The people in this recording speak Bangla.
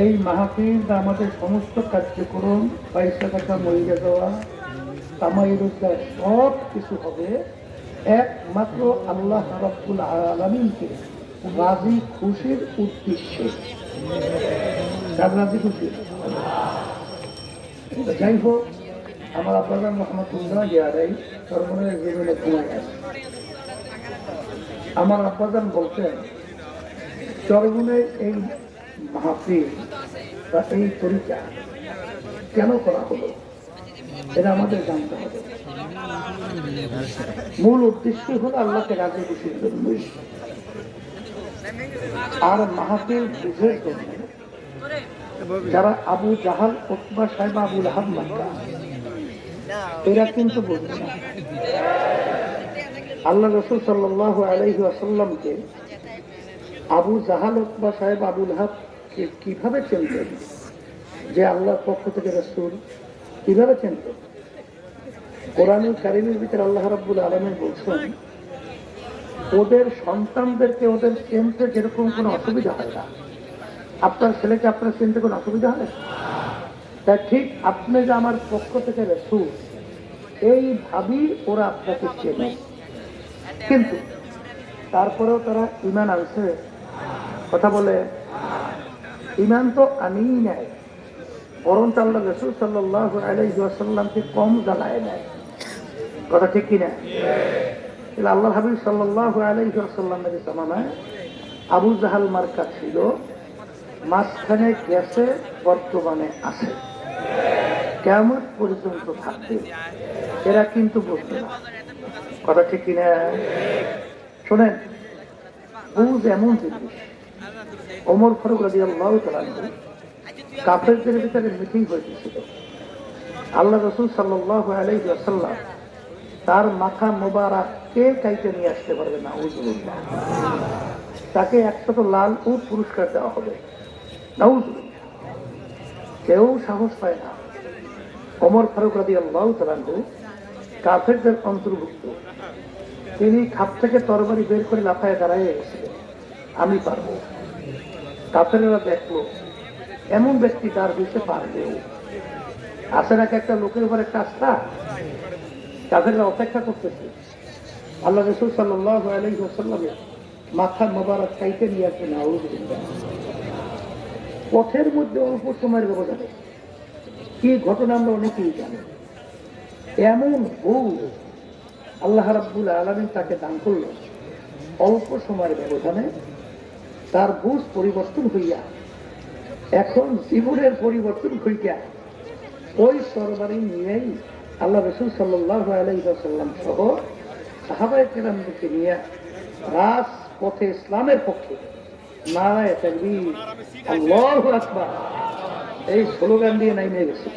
এই মাহফিল আমাদের সমস্ত কার্যক্রম পয়সা টাকা মরিয়া দেওয়া কামাই রোজগার, সব কিছু হবে। একমাত্র আল্লাহ রব্বুল আলমিনকে রাজি খুশির উদ্দেশ্যে। রাজি খুশি? যাই হোক, আমার আপনার মোহাম্মদুল্লাহ ইয়ারাই সর্বনের জীবনে ঘুমায় আছে আমার আব্বাজান বলতেন চরমনের এই মাহফিল এই পরীক্ষা কেন করা হলো? এটা আমাদের জানতে হবে। মূল উদ্দেশ্য হলো আল্লাহকে রাজি খুশির জন্য আর মাহফিল বুঝের জন্য যারা আবু জাহাল ওতবা সাহেব, আবুল আহাব মাক্কা এরা কিন্তু বলবে না আল্লাহ রসুল সাল্লাহ আলাইহি আসাল্লামকে আবু জাহাল ওতবা সাহেব, আবুল আহাব কীভাবে চিনতেন যে আল্লাহর পক্ষ থেকে রসুল কীভাবে চিনতেন কোরআনুল কারিমের ভিতরে আল্লাহ রাব্বুল আলমী বলছেন, ওদের সন্তানদেরকে ওদের চিনতে যেরকম কোনো অসুবিধা হয় না। আপনার ছেলেকে আপনার চিনতে কোনো অসুবিধা হয়? তা ঠিক আপনি যে আমার পক্ষ থেকে রসুল এইভাবেই ওরা আপনাকে চেনে। কিন্তু তারপরেও তারা ইমান আনছে। কথা বলে ইমান তো আনিই নেয় বরঞ্চ আল্লাহ রসুল সাল্লাহ আলাইসাল্লামকে কম জ্বালায় নেয় কথা ঠিক কিনা? তাহলে আল্লাহ হাবিব সাল্লাহ আলাইসাল্লামের জামানায় আবু জাহাল মার্কা ছিল। মাঝখানে গেছে, বর্তমানে আছে। কেমন পর্যন্ত থাকবে। এরা কিন্তু বুঝবে না। কথা ঠিক কিনা? শোনেন, বুঝ এমন জিনিস ওমর ফারুক রাজি আল্লাহ কাফেরদের ভিতরে মিটিং হয়েছিল। আল্লাহ রসুল সাল্লাহ আলাইহি আসাল্লাম তার মাথা মোবারক কে কাইতে নিয়ে আসতে পারবে না তাকে একশত লাল উট পুরস্কার দেওয়া হবে। কেউ সাহস পায় না। ওমর ফারুক রাজি আল্লাহ তালানহু কাফেরদের অন্তর্ভুক্ত। তিনি খাপ থেকে তরবারি বের করে লাফায় দাঁড়ায় গেছিলেন আমি পারব। কাফেরেরা দেখল এমন ব্যক্তি তার হইতে পারবেও। আসে নাকি একটা লোকের উপর একটা আস্থা? কাফেররা অপেক্ষা করতেছে। আল্লাহ রসুল আলহিহাসাল্লামের মাথা মোবারক চাইতে নিয়ে আসবে না পথের মধ্যে অল্প সময়ের ব্যবধানে। কি ঘটনা আমরা অনেকেই জানি। এমন বউ আল্লাহ রাব্বুল আলমিন তাকে দান করল অল্প সময়ের ব্যবধানে তার বুঝ পরিবর্তন হইয়া, এখন জীবনের পরিবর্তন হইয়া, ওই সরবারি নিয়েই আল্লাহ রসুল আলাইসাল্লাম সহ সাহাবায় নিয়ে রাস পথে ইসলামের পক্ষে নারায় আকবার, এই স্লোগান দিয়ে নাইমে গেছে।